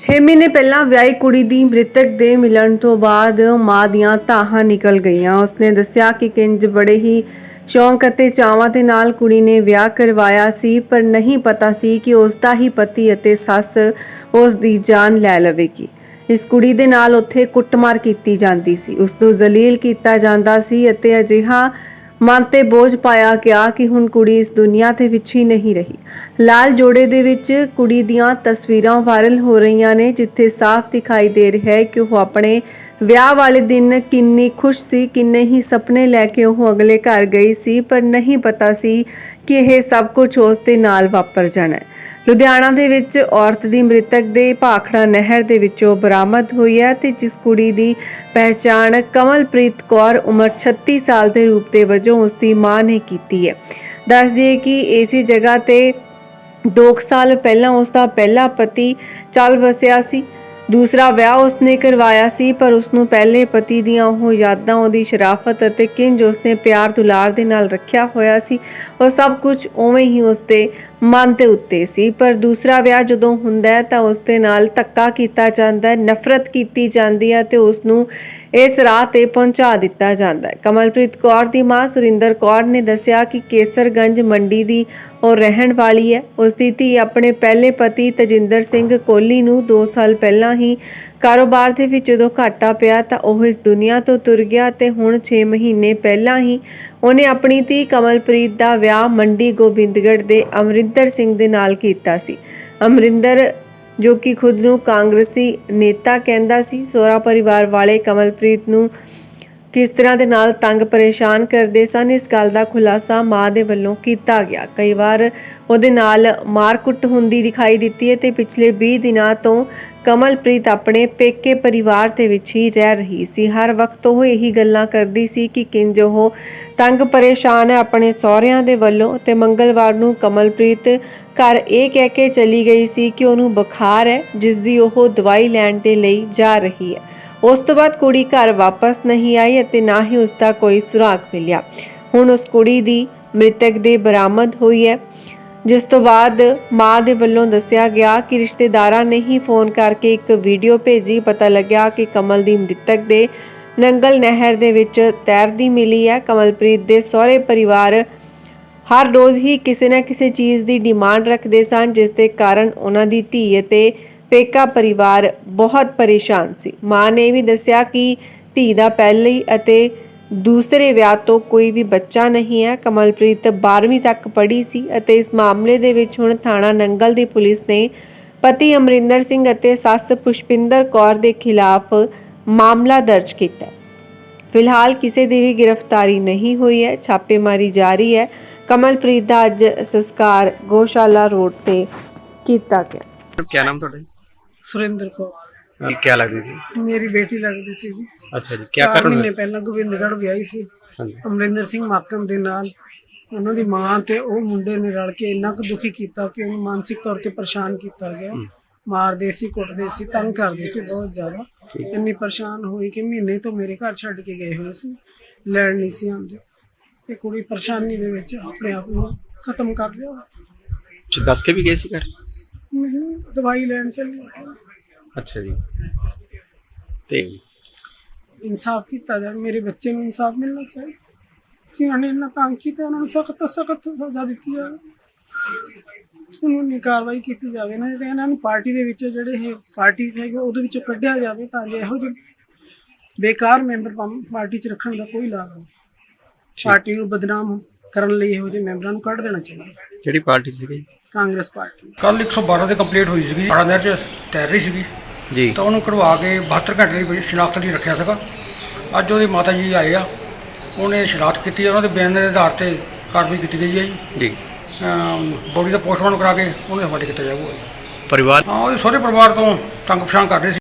6 ਮਹੀਨੇ ਪਹਿਲਾਂ ਵਿਆਹੀ ਕੁੜੀ ਦੀ ਮ੍ਰਿਤਕ ਦੇ ਮਿਲਣ ਤੋਂ ਬਾਅਦ ਮਾਂ ਦੀਆਂ ਤਾਹਾਂ ਨਿਕਲ ਗਈਆਂ। ਉਸਨੇ ਦੱਸਿਆ ਕਿ ਕਿੰਜ ਬੜੇ ਹੀ ਸ਼ੌਂਕ ਅਤੇ ਚਾਵਾਂ ਦੇ ਨਾਲ ਕੁੜੀ ਨੇ ਵਿਆਹ ਕਰਵਾਇਆ ਸੀ, ਪਰ ਨਹੀਂ ਪਤਾ ਸੀ ਕਿ ਉਸ ਦਾ ਹੀ ਪਤੀ ਅਤੇ ਸੱਸ ਉਸ ਦੀ ਜਾਨ ਲੈ ਲਵੇਗੀ। ਇਸ ਕੁੜੀ ਦੇ ਨਾਲ ਉੱਥੇ ਕੁੱਟਮਾਰ ਕੀਤੀ ਜਾਂਦੀ ਸੀ। ਉਸ ਨੂੰ ਜ਼ਲੀਲ ਕੀਤਾ ਜਾਂਦਾ ਸੀ ਅਤੇ ਅਜਿਹਾ ਮਨ ਤੇ ਬੋਝ ਪਾਇਆ ਗਿਆ ਕਿ ਹੁਣ ਕੁੜੀ ਇਸ ਦੁਨੀਆ ਦੇ ਵਿੱਚ ਹੀ ਨਹੀਂ ਰਹੀ। ਲਾਲ ਜੋੜੇ ਦੇ ਵਿੱਚ ਕੁੜੀ ਦੀਆਂ ਤਸਵੀਰਾਂ ਵਾਇਰਲ ਹੋ ਰਹੀਆਂ ਨੇ, ਜਿੱਥੇ ਸਾਫ਼ ਦਿਖਾਈ ਦੇ ਰਿਹਾ ਹੈ ਕਿ ਉਹ ਆਪਣੇ ਵਿਆਹ ਵਾਲੇ ਦਿਨ ਕਿੰਨੀ ਖੁਸ਼ ਸੀ, ਕਿੰਨੇ ਹੀ ਸੁਪਨੇ ਲੈ ਕੇ ਉਹ ਅਗਲੇ ਘਰ ਗਈ ਸੀ, ਪਰ ਨਹੀਂ ਪਤਾ ਸੀ ਕਿ ਇਹ ਸਭ ਕੁਝ ਉਸ ਦੇ ਨਾਲ ਵਾਪਰ ਜਾਣਾ ਲੁਧਿਆਣਾ ਦੇ ਵਿੱਚ ਔਰਤ ਦੀ ਮ੍ਰਿਤਕ ਦੇ ਭਾਖੜਾ ਨਹਿਰ ਦੇ ਵਿੱਚੋਂ ਬਰਾਮਦ ਹੋਈ ਹੈ ਤੇ ਜਿਸ ਕੁੜੀ ਦੀ ਪਹਿਚਾਣ ਕਮਲਪ੍ਰੀਤ ਕੌਰ ਉਮਰ 36 ਸਾਲ ਦੇ ਰੂਪ ਦੇ ਵਜੋਂ ਉਸ ਦੀ ਮਾਂ ਨੇ ਕੀਤੀ ਹੈ। ਦੱਸ ਦਈਏ ਕਿ ਇਸੇ ਜਗ੍ਹਾ ਤੇ 2 ਸਾਲ ਪਹਿਲਾਂ ਉਸ ਦਾ ਪਹਿਲਾ ਪਤੀ ਚੱਲ ਵਸਿਆ ਸੀ। ਦੂਸਰਾ ਵਿਆਹ ਉਸਨੇ ਕਰਵਾਇਆ ਸੀ, ਪਰ ਉਸ ਨੂੰ ਪਹਿਲੇ ਪਤੀ ਦੀਆਂ ਉਹ ਯਾਦਾਂ, ਉਹਦੀ ਸ਼ਰਾਫਤ ਅਤੇ ਕਿੰਜ ਉਸਨੇ ਪਿਆਰ ਦੁਲਾਰ ਦੇ ਨਾਲ ਰੱਖਿਆ ਹੋਇਆ ਸੀ, ਉਹ ਸਭ ਕੁਝ ਉਵੇਂ ਹੀ ਉਸਦੇ ਮਨ ਦੇ ਉੱਤੇ ਸੀ। ਪਰ ਦੂਸਰਾ ਵਿਆਹ ਜਦੋਂ ਹੁੰਦਾ ਹੈ ਤਾਂ ਉਸ ਦੇ ਨਾਲ ਧੱਕਾ ਕੀਤਾ ਜਾਂਦਾ ਹੈ, ਨਫ਼ਰਤ ਕੀਤੀ ਜਾਂਦੀ ਹੈ ਤੇ ਉਸ ਨੂੰ ਇਸ ਰਾਹ ਤੇ ਪਹੁੰਚਾ ਦਿੱਤਾ ਜਾਂਦਾ ਹੈ। ਕਮਲਪ੍ਰੀਤ ਕੌਰ ਦੀ ਮਾਂ ਸੁਰਿੰਦਰ ਕੌਰ ਨੇ ਦੱਸਿਆ ਕਿ ਕੇਸਰਗੰਜ ਮੰਡੀ ਦੀ ਉਹ ਰਹਿਣ ਵਾਲੀ ਹੈ। ਉਸ ਦੀ ਧੀ ਆਪਣੇ ਪਹਿਲੇ ਪਤੀ ਤਜਿੰਦਰ ਸਿੰਘ ਕੋਹਲੀ ਨੂੰ 2 ਸਾਲ ਪਹਿਲਾਂ ਹੀ ਕਾਰੋਬਾਰ ਦੇ ਵਿੱਚ ਜਦੋਂ ਘਾਟਾ ਪਿਆ ਤਾਂ ਉਹ ਇਸ ਦੁਨੀਆ ਤੋਂ ਤੁਰ ਗਿਆ ਤੇ ਹੁਣ 6 ਮਹੀਨੇ ਪਹਿਲਾਂ ਹੀ ਉਹਨੇ ਆਪਣੀ ਧੀ ਕਮਲਪ੍ਰੀਤ ਦਾ ਵਿਆਹ ਮੰਡੀ ਗੋਬਿੰਦਗੜ੍ਹ ਦੇ ਅਮਰਿੰਦਰ ਸਿੰਘ ਦੇ ਨਾਲ ਕੀਤਾ ਸੀ। ਅਮਰਿੰਦਰ ਜੋ ਕਿ ਖੁਦ ਨੂੰ ਕਾਂਗਰਸੀ ਨੇਤਾ ਕਹਿੰਦਾ ਸੀ। ਸੋਹਰਾ ਪਰਿਵਾਰ ਵਾਲੇ ਕਮਲਪ੍ਰੀਤ ਨੂੰ ਕਿਸ ਤਰ੍ਹਾਂ ਦੇ ਨਾਲ ਤੰਗ ਪਰੇਸ਼ਾਨ ਕਰਦੇ ਸਨ, ਇਸ ਗੱਲ ਦਾ ਖੁਲਾਸਾ ਮਾਂ ਦੇ ਵੱਲੋਂ ਕੀਤਾ ਗਿਆ। ਕਈ ਵਾਰ ਉਹਦੇ ਨਾਲ ਮਾਰਕੁੱਟ ਹੁੰਦੀ ਦਿਖਾਈ ਦਿੱਤੀ ਹੈ ਤੇ ਪਿਛਲੇ 20 ਦਿਨਾਂ ਤੋਂ ਕਮਲਪ੍ਰੀਤ ਆਪਣੇ ਪੇਕੇ ਪਰਿਵਾਰ ਦੇ ਵਿੱਚ ਹੀ ਰਹਿ ਰਹੀ ਸੀ। ਹਰ ਵਕਤ ਉਹ ਇਹੀ ਗੱਲਾਂ ਕਰਦੀ ਸੀ ਕਿ ਕਿੰਜ ਉਹ ਤੰਗ ਪਰੇਸ਼ਾਨ ਹੈ ਆਪਣੇ ਸਹੁਰਿਆਂ ਦੇ ਵੱਲੋਂ ਤੇ ਮੰਗਲਵਾਰ ਨੂੰ ਕਮਲਪ੍ਰੀਤ ਘਰ ਇਹ ਕਹਿ ਕੇ ਚਲੀ ਗਈ ਸੀ ਕਿ ਉਹਨੂੰ ਬੁਖਾਰ ਹੈ ਜਿਸ ਦੀ ਉਹ ਦਵਾਈ ਲੈਣ ਦੇ ਲਈ ਜਾ ਰਹੀ ਹੈ। ਉਸ ਤੋਂ ਬਾਅਦ ਕੁੜੀ ਘਰ ਵਾਪਸ ਨਹੀਂ ਆਈ ਅਤੇ ਨਾ ਹੀ ਉਸ ਦਾ ਕੋਈ ਸੁਰਾਗ ਮਿਲਿਆ। ਹੁਣ ਉਸ ਕੁੜੀ ਦੀ ਮ੍ਰਿਤਕ ਦੇ ਬਰਾਮਦ ਹੋਈ ਹੈ, ਜਿਸ ਤੋਂ ਬਾਅਦ ਮਾਂ ਦੇ ਵੱਲੋਂ ਦੱਸਿਆ ਗਿਆ ਕਿ ਰਿਸ਼ਤੇਦਾਰਾਂ ਨੇ ਹੀ ਫੋਨ ਕਰਕੇ ਇੱਕ ਵੀਡੀਓ ਭੇਜੀ। ਪਤਾ ਲੱਗਿਆ ਕਿ ਕਮਲ ਦੀ ਮ੍ਰਿਤਕ ਦੇ ਨੰਗਲ ਨਹਿਰ ਦੇ ਵਿੱਚ ਤੈਰਦੀ ਮਿਲੀ ਹੈ। ਕਮਲਪ੍ਰੀਤ ਦੇ ਸਹੁਰੇ ਪਰਿਵਾਰ ਹਰ ਰੋਜ਼ ਹੀ ਕਿਸੇ ਨਾ ਕਿਸੇ ਚੀਜ਼ ਦੀ ਡਿਮਾਂਡ ਰੱਖਦੇ ਸਨ, ਜਿਸ ਦੇ ਕਾਰਨ ਉਹਨਾਂ ਦੀ ਧੀ ਅਤੇ ਪੇਕਾ ਪਰਿਵਾਰ ਬਹੁਤ ਪਰੇਸ਼ਾਨ ਸੀ। ਮਾਂ ਨੇ ਵੀ ਦੱਸਿਆ ਕਿ ਧੀ ਦਾ ਪਹਿਲੇ ਅਤੇ ਦੂਸਰੇ ਵਿਆਹ ਤੋਂ ਕੋਈ ਵੀ ਬੱਚਾ ਨਹੀਂ ਹੈ। ਕਮਲਪ੍ਰੀਤ 12ਵੀਂ ਤੱਕ ਪੜ੍ਹੀ ਸੀ ਅਤੇ ਇਸ ਮਾਮਲੇ ਦੇ ਵਿੱਚ ਹੁਣ ਥਾਣਾ ਨੰਗਲ ਦੀ ਪੁਲਿਸ ਨੇ ਪਤੀ ਅਮਰਿੰਦਰ ਸਿੰਘ ਅਤੇ ਸੱਸ ਪੁਸ਼ਪਿੰਦਰ ਕੌਰ ਦੇ ਖਿਲਾਫ ਮਾਮਲਾ ਦਰਜ ਕੀਤਾ। ਫਿਲਹਾਲ ਕਿਸੇ ਦੀ ਵੀ ਗ੍ਰਿਫਤਾਰੀ ਨਹੀਂ ਹੋਈ ਹੈ, ਛਾਪੇਮਾਰੀ ਜਾਰੀ ਹੈ। ਕਮਲਪ੍ਰੀਤ ਦਾ ਅੱਜ ਸੰਸਕਾਰ ਗੋਸ਼ਾਲਾ ਰੋਡ ਤੇ ਕੀਤਾ ਗਿਆ। ਕੀ ਨਾਮ ਤੁਹਾਡਾ ਜੀ ਸੁਰਿੰਦਰ ਕੌਰ। ਕੀ ਕੀ ਲੱਗਦੀ ਸੀ? ਮੇਰੀ ਬੇਟੀ ਲੱਗਦੀ ਸੀ ਜੀ। ਅੱਛਾ ਜੀ ਕੀ ਚਾਰ ਕਰਨ ਮਹੀਨੇ ਪਹਿਲਾਂ ਗੋਬਿੰਦਗੜ੍ਹ ਵਿਆਹੀ ਸੀ। ਹਾਂਜੀ। ਅਮਰਿੰਦਰ ਸਿੰਘ ਮਾਕਮ ਦੇ ਨਾਲ ਉਹਨਾਂ ਦੀ ਮਾਂ ਤੇ ਉਹ ਮੁੰਡੇ ਨੇ ਰਲ ਕੇ ਇੰਨਾ ਕੁ ਦੁਖੀ ਕੀਤਾ ਕਿ ਉਹਨੂੰ ਮਾਨਸਿਕ ਤੌਰ ਤੇ ਪਰੇਸ਼ਾਨ ਕੀਤਾ ਗਿਆ। ਮਾਰਦੇ ਸੀ ਕੁੱਟਦੇ ਸੀ ਤੰਗ ਕਰਦੇ ਸੀ ਬਹੁਤ ਜ਼ਿਆਦਾ। ਇੰਨੀ ਪਰੇਸ਼ਾਨ ਹੋਈ ਕਿ ਮਹੀਨੇ ਤੋਂ ਮੇਰੇ ਘਰ ਛੱਡ ਕੇ ਗਏ ਹੋਏ ਸੀ। ਲੈਣ ਨਹੀਂ ਸੀ ਆਉਂਦੇ। ਤੇ ਕੁੜੀ ਪਰੇਸ਼ਾਨੀ ਦੇ ਵਿੱਚ ਆਪਣੇ ਆਪ ਨੂੰ ਖਤਮ ਕਰ ਲਿਆ। ਅੱਛਾ ਦੱਸ ਕੇ ਵੀ ਗਏ ਸੀ ਘਰ? ਦਵਾਈ ਲੈਣ ਚੱਲੀ। ਅੱਛਾ ਜੀ। ਤੇ ਇਨਸਾਫ ਕੀਤਾ ਜਾਵੇ ਮੇਰੇ ਬੱਚੇ ਨੂੰ ਇਨਸਾਫ ਮਿਲਣਾ ਚਾਹੀਦਾ। ਜਿਨ੍ਹਾਂ ਨੇ ਇੰਨਾ ਤੰਗ ਕੀਤਾ ਉਹਨਾਂ ਨੂੰ ਸਖਤ ਸਖਤ ਸਜ਼ਾ ਦਿੱਤੀ ਜਾਵੇ। ਕਾਨੂੰਨੀ ਕਾਰਵਾਈ ਕੀਤੀ ਜਾਵੇ ਨਾ ਤੇ ਇਹਨਾਂ ਨੂੰ ਪਾਰਟੀ ਦੇ ਵਿੱਚੋਂ ਜਿਹੜੇ ਇਹ ਪਾਰਟੀ ਹੈਗੇ ਉਹਦੇ ਵਿੱਚੋਂ ਕੱਢਿਆ ਜਾਵੇ ਤਾਂ ਜੋ ਇਹੋ ਜਿਹੇ ਬੇਕਾਰ ਮੈਂਬਰ ਪਾਰਟੀ 'ਚ ਰੱਖਣ ਦਾ ਕੋਈ ਲਾਭ ਨਹੀਂ। ਪਾਰਟੀ ਨੂੰ ਬਦਨਾਮ ਕਰਨ ਲਈ ਇਹੋ ਜਿਹੇ ਮੈਂਬਰਾਂ ਨੂੰ ਕੱਢ ਦੇਣਾ ਚਾਹੀਦਾ। ਕਿਹੜੀ ਪਾਰਟੀ ਸੀਗੀ? ਕਾਂਗਰਸ ਪਾਰਟੀ। ਕੱਲ 112 ਤੇ ਕੰਪਲੀਟ ਹੋਈ ਸੀਗੀ। ਸਾਡਾ ਨਹਿਰ ਚ ਤੈਰ ਰਹੀ ਸੀਗੀ। ਜੀ। ਤਾਂ ਉਹਨੂੰ ਕਢਵਾ ਕੇ 72 ਘੰਟੇ ਦੀ ਸ਼ਨਾਖਤ ਲਈ ਰੱਖਿਆ ਸੀਗਾ। ਅੱਜ ਉਹਦੇ ਮਾਤਾ ਜੀ ਆਏ ਆ। ਉਹਨੇ ਸ਼ਨਾਖਤ ਕੀਤੀ ਉਹਨਾਂ ਦੇ ਬਿਆਨ ਦੇ ਆਧਾਰ ਤੇ ਕਾਰਵਾਈ ਕੀਤੀ ਗਈ ਹੈ ਜੀ। ਜੀ। ਬੋਡੀ ਦਾ ਪੋਸਟਮਾਰਟਮ ਕਰਾ ਕੇ ਉਹਨੂੰ ਹਵਾਲੇ ਕੀਤਾ ਜਾਊਗਾ। ਪਰਿਵਾਰ? ਹਾਂ ਉਹਦੇ ਸਹੁਰੇ ਪਰਿਵਾਰ ਤੋਂ ਤੰਗ ਪਛਾਣ ਕਰ ਰਹੇ ਸੀ।